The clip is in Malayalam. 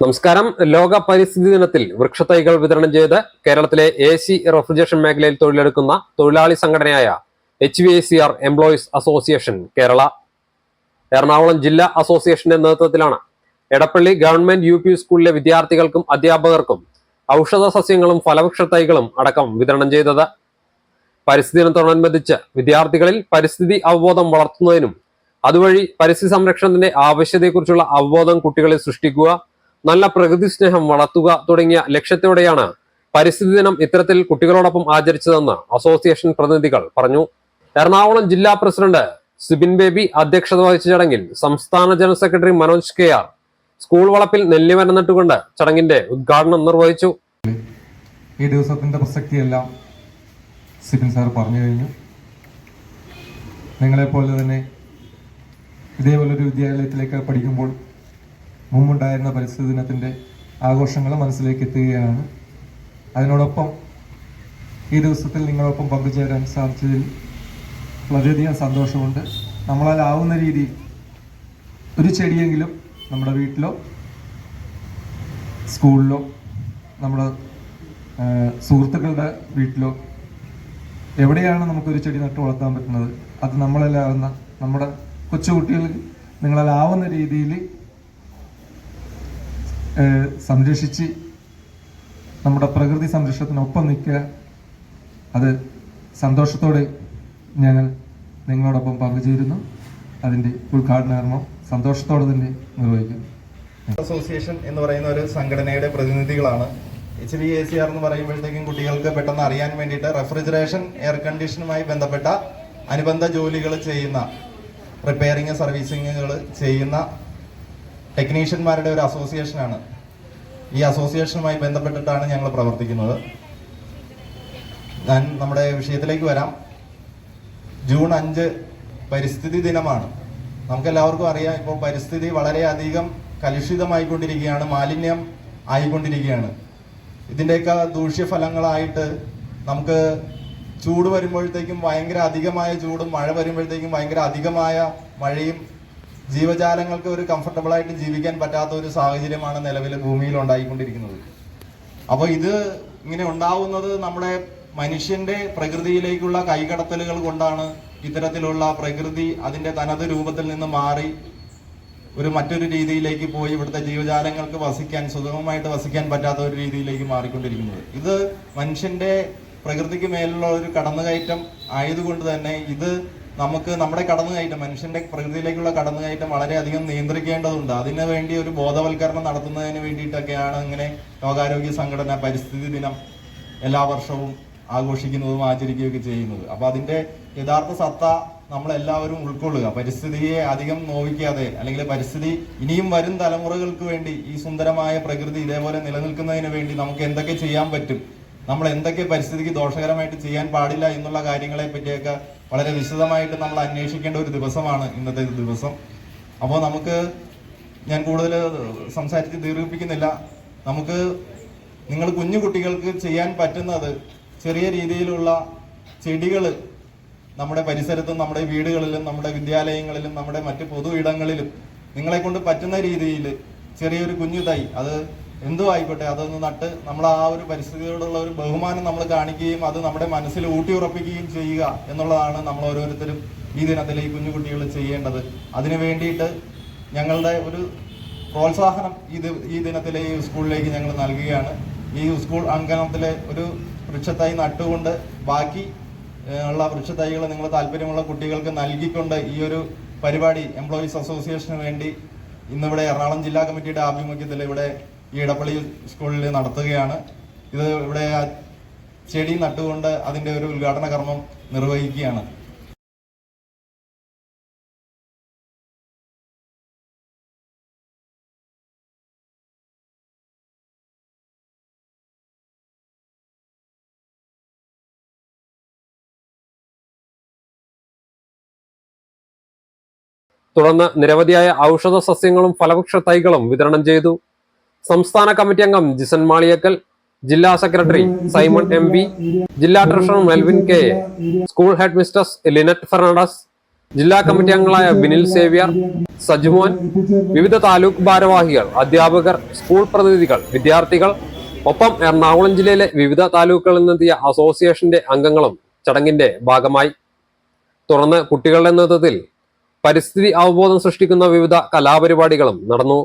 നമസ്കാരം. ലോക പരിസ്ഥിതി ദിനത്തിൽ വൃക്ഷത്തൈകൾ വിതരണം ചെയ്ത് കേരളത്തിലെ എ സി റെഫ്രിജറേഷൻ മേഖലയിൽ തൊഴിലെടുക്കുന്ന തൊഴിലാളി സംഘടനയായ H V C R employees association Kerala. Ernakulam ജില്ലാ അസോസിയേഷന്റെ നേതൃത്വത്തിലാണ് എടപ്പള്ളി ഗവൺമെന്റ് യു പി സ്കൂളിലെ വിദ്യാർത്ഥികൾക്കും അധ്യാപകർക്കും ഔഷധ സസ്യങ്ങളും ഫലവൃക്ഷ തൈകളും അടക്കം വിതരണം ചെയ്തത്. പരിസ്ഥിതി ദിനത്തോടനുബന്ധിച്ച് വിദ്യാർത്ഥികളിൽ പരിസ്ഥിതി അവബോധം വളർത്തുന്നതിനും അതുവഴി പരിസ്ഥിതി സംരക്ഷണത്തിന്റെ ആവശ്യതയെക്കുറിച്ചുള്ള അവബോധം കുട്ടികളിൽ സൃഷ്ടിക്കുക നല്ല പ്രകൃതി സ്നേഹം വളർത്തുക തുടങ്ങിയ ലക്ഷ്യത്തോടെയാണ് പരിസ്ഥിതി ദിനം ഇത്തരത്തിൽ കുട്ടികളോടൊപ്പം ആചരിച്ചതെന്ന് അസോസിയേഷൻ പ്രതിനിധികൾ പറഞ്ഞു. എറണാകുളം ജില്ലാ പ്രസിഡന്റ് സിബിൻ ബേബി അധ്യക്ഷത വഹിച്ച ചടങ്ങിൽ സംസ്ഥാന general secretary Manoj K R school വളപ്പിൽ നെല്ലിമരം നട്ടുകൊണ്ട് ചടങ്ങിന്റെ ഉദ്ഘാടനം നിർവഹിച്ചു. ഈ ദിവസത്തിന്റെ പ്രസക്തിയെല്ലാം സിബിൻ സാർ പറഞ്ഞു കഴിഞ്ഞു. നിങ്ങളെപ്പോലെ തന്നെ ഇതേപോലൊരു വിദ്യാലയത്തിലേക്ക് പഠിക്കുമ്പോൾ മുമ്പുണ്ടായിരുന്ന പരിസ്ഥിതി ദിനത്തിന്റെ ആഘോഷങ്ങൾ മനസ്സിലേക്ക് എത്തുകയാണ്. അതിനോടൊപ്പം ഈ ദിവസത്തിൽ നിങ്ങളൊപ്പം പങ്കുചേരാൻ സാധിച്ചതിൽ വളരെയധികം സന്തോഷമുണ്ട്. നമ്മളാൽ ആവുന്ന രീതിയിൽ ഒരു ചെടിയെങ്കിലും നമ്മുടെ വീട്ടിലോ സ്കൂളിലോ നമ്മുടെ സുഹൃത്തുക്കളുടെ വീട്ടിലോ എവിടെയാണ് നമുക്കൊരു ചെടി നട്ട് വളർത്താൻ പറ്റുന്നത്? അത് നമ്മളെല്ലാവുന്ന നമ്മുടെ കൊച്ചുകുട്ടികൾ നിങ്ങളെല്ലാവുന്ന രീതിയിൽ സംരക്ഷിച്ച് നമ്മുടെ പ്രകൃതി സംരക്ഷണത്തിനൊപ്പം നിൽക്കുക. അത് സന്തോഷത്തോടെ ഞങ്ങൾ നിങ്ങളോടൊപ്പം പങ്കുചേരുന്നു. അതിന്റെ ഉദ്ഘാടന കർമ്മം സന്തോഷത്തോടെ തന്നെ നിർവഹിക്കുന്നു അസോസിയേഷൻ എന്ന് പറയുന്ന ഒരു സംഘടനയുടെ പ്രതിനിധികളാണ്. H B A C R എന്ന് പറയുമ്പോഴത്തേക്കും കുട്ടികൾക്ക് പെട്ടെന്ന് അറിയാൻ വേണ്ടിയിട്ട് റെഫ്രിജറേഷൻ എയർ കണ്ടീഷനുമായി ബന്ധപ്പെട്ട അനുബന്ധ ജോലികൾ ചെയ്യുന്ന റിപ്പയറിങ് സർവീസിങ്ങുകൾ ചെയ്യുന്ന ടെക്നീഷ്യന്മാരുടെ ഒരു അസോസിയേഷനാണ് ഈ അസോസിയേഷനുമായി ബന്ധപ്പെട്ടിട്ടാണ് ഞങ്ങൾ പ്രവർത്തിക്കുന്നത്. ഞാൻ നമ്മുടെ വിഷയത്തിലേക്ക് വരാം. ജൂൺ അഞ്ച് പരിസ്ഥിതി ദിനമാണ്. നമുക്കെല്ലാവർക്കും അറിയാം ഇപ്പോൾ പരിസ്ഥിതി വളരെയധികം കലുഷിതമായിക്കൊണ്ടിരിക്കുകയാണ് മാലിന്യം ആയിക്കൊണ്ടിരിക്കുകയാണ്. ഇതിന്റെയൊക്കെ ദൂഷ്യഫലങ്ങളായിട്ട് നമുക്ക് ചൂട് വരുമ്പോഴത്തേക്കും ഭയങ്കര അധികമായ ചൂടും മഴ വരുമ്പോഴത്തേക്കും ഭയങ്കര അധികമായ മഴയും ജീവജാലങ്ങൾക്ക് ഒരു കംഫർട്ടബിൾ ആയിട്ട് ജീവിക്കാൻ പറ്റാത്ത ഒരു സാഹചര്യമാണ് നിലവിൽ ഭൂമിയിൽ ഉണ്ടായിക്കൊണ്ടിരിക്കുന്നത്. അപ്പോൾ ഇത് ഇങ്ങനെ ഉണ്ടാവുന്നത് നമ്മുടെ മനുഷ്യന്റെ പ്രകൃതിയിലേക്കുള്ള കൈകടത്തലുകൾ കൊണ്ടാണ് ഇത്തരത്തിലുള്ള പ്രകൃതി അതിന്റെ തനത് രൂപത്തിൽ നിന്ന് മാറി ഒരു മറ്റൊരു രീതിയിലേക്ക് പോയി ഇവിടുത്തെ ജീവജാലങ്ങൾക്ക് വസിക്കാൻ സുഗമമായിട്ട് വസിക്കാൻ പറ്റാത്ത ഒരു രീതിയിലേക്ക് മാറിക്കൊണ്ടിരിക്കുന്നത്. ഇത് മനുഷ്യന്റെ പ്രകൃതിക്ക് മേലുള്ള ഒരു കടന്നുകയറ്റം ആയതുകൊണ്ട് തന്നെ ഇത് നമുക്ക് നമ്മുടെ കടന്നുകയറ്റം മനുഷ്യന്റെ പ്രകൃതിയിലേക്കുള്ള കടന്നുകയറ്റം വളരെയധികം നിയന്ത്രിക്കേണ്ടതുണ്ട്. അതിനു വേണ്ടി ഒരു ബോധവൽക്കരണം നടത്തുന്നതിന് വേണ്ടിയിട്ടൊക്കെയാണ് ഇങ്ങനെ ലോകാരോഗ്യ സംഘടന പരിസ്ഥിതി ദിനം എല്ലാ വർഷവും ആഘോഷിക്കുന്നതും ആചരിക്കുകയൊക്കെ ചെയ്യുന്നത്. അപ്പൊ അതിന്റെ യഥാർത്ഥ സത്ത നമ്മളെല്ലാവരും ഉൾക്കൊള്ളുക. പരിസ്ഥിതിയെ അധികം നോവിക്കാതെ അല്ലെങ്കിൽ പരിസ്ഥിതി ഇനിയും വരും തലമുറകൾക്ക് വേണ്ടി ഈ സുന്ദരമായ പ്രകൃതി ഇതേപോലെ നിലനിൽക്കുന്നതിന് വേണ്ടി നമുക്ക് എന്തൊക്കെ ചെയ്യാൻ പറ്റും നമ്മൾ എന്തൊക്കെ പരിസ്ഥിതിക്ക് ദോഷകരമായിട്ട് ചെയ്യാൻ പാടില്ല എന്നുള്ള കാര്യങ്ങളെ പറ്റിയൊക്കെ വളരെ വിശദമായിട്ട് നമ്മൾ അന്വേഷിക്കേണ്ട ഒരു ദിവസമാണ് ഇന്നത്തെ ദിവസം. അപ്പോൾ നമുക്ക് ഞാൻ കൂടുതൽ സംസാരിച്ച് ദീർഘിപ്പിക്കുന്നില്ല. നമുക്ക് നിങ്ങൾ കുഞ്ഞു കുട്ടികൾക്ക് ചെയ്യാൻ പറ്റുന്നത് ചെറിയ രീതിയിലുള്ള ചെടികൾ നമ്മുടെ പരിസരത്തും നമ്മുടെ വീടുകളിലും നമ്മുടെ വിദ്യാലയങ്ങളിലും നമ്മുടെ മറ്റ് പൊതു ഇടങ്ങളിലും നിങ്ങളെ കൊണ്ട് പറ്റുന്ന രീതിയിൽ ചെറിയൊരു കുഞ്ഞു തൈ അത് എന്തും ആയിക്കോട്ടെ അതൊന്ന് നട്ട് നമ്മൾ ആ ഒരു പരിസ്ഥിതിയോടുള്ള ഒരു ബഹുമാനം നമ്മൾ കാണിക്കുകയും അത് നമ്മുടെ മനസ്സിൽ ഊട്ടിയുറപ്പിക്കുകയും ചെയ്യുക എന്നുള്ളതാണ് നമ്മൾ ഓരോരുത്തരും ഈ ദിനത്തിൽ ഈ കുഞ്ഞു കുട്ടികൾ ചെയ്യേണ്ടത്. അതിനു വേണ്ടിയിട്ട് ഞങ്ങളുടെ ഒരു പ്രോത്സാഹനം ഈ ഈ ദിനത്തിലെ ഈ സ്കൂളിലേക്ക് ഞങ്ങൾ നൽകുകയാണ്. ഈ സ്കൂൾ അങ്കണത്തിലെ ഒരു വൃക്ഷത്തൈ നട്ടുകൊണ്ട് ബാക്കി ഉള്ള വൃക്ഷത്തൈകൾ നിങ്ങൾ താല്പര്യമുള്ള കുട്ടികൾക്ക് നൽകിക്കൊണ്ട് ഈ ഒരു പരിപാടി എംപ്ലോയീസ് അസോസിയേഷന് വേണ്ടി ഇന്നിവിടെ എറണാകുളം ജില്ലാ കമ്മിറ്റിയുടെ ആഭിമുഖ്യത്തിൽ ഇവിടെ ഈ ഇടപ്പള്ളി സ്കൂളിൽ നടത്തുകയാണ്. ഇത് ഇവിടെ ചെടി നട്ടുകൊണ്ട് അതിന്റെ ഒരു ഉദ്ഘാടന കർമ്മം നിർവഹിക്കുകയാണ്. തുടർന്ന് നിരവധിയായ ഔഷധ സസ്യങ്ങളും ഫലവൃക്ഷ തൈകളും വിതരണം ചെയ്തു. സംസ്ഥാന കമ്മിറ്റി അംഗം ജിസൻ മാളിയക്കൽ ജില്ലാ സെക്രട്ടറി സൈമൺ എം പി ജില്ലാ treasurer Melvin K school head mistress Linette Fernandez ജില്ലാ കമ്മിറ്റി അംഗങ്ങളായ ബിനിൽ സേവ്യർ സജ്മോൻ വിവിധ താലൂക്ക് ഭാരവാഹികൾ അധ്യാപകർ സ്കൂൾ പ്രതിനിധികൾ വിദ്യാർത്ഥികൾ ഒപ്പം എറണാകുളം ജില്ലയിലെ വിവിധ താലൂക്കുകളിൽ നിന്നെത്തിയ അസോസിയേഷന്റെ അംഗങ്ങളും ചടങ്ങിന്റെ ഭാഗമായി. തുടർന്ന് കുട്ടികളുടെ നേതൃത്വത്തിൽ പരിസ്ഥിതി അവബോധം സൃഷ്ടിക്കുന്ന വിവിധ കലാപരിപാടികളും നടന്നു.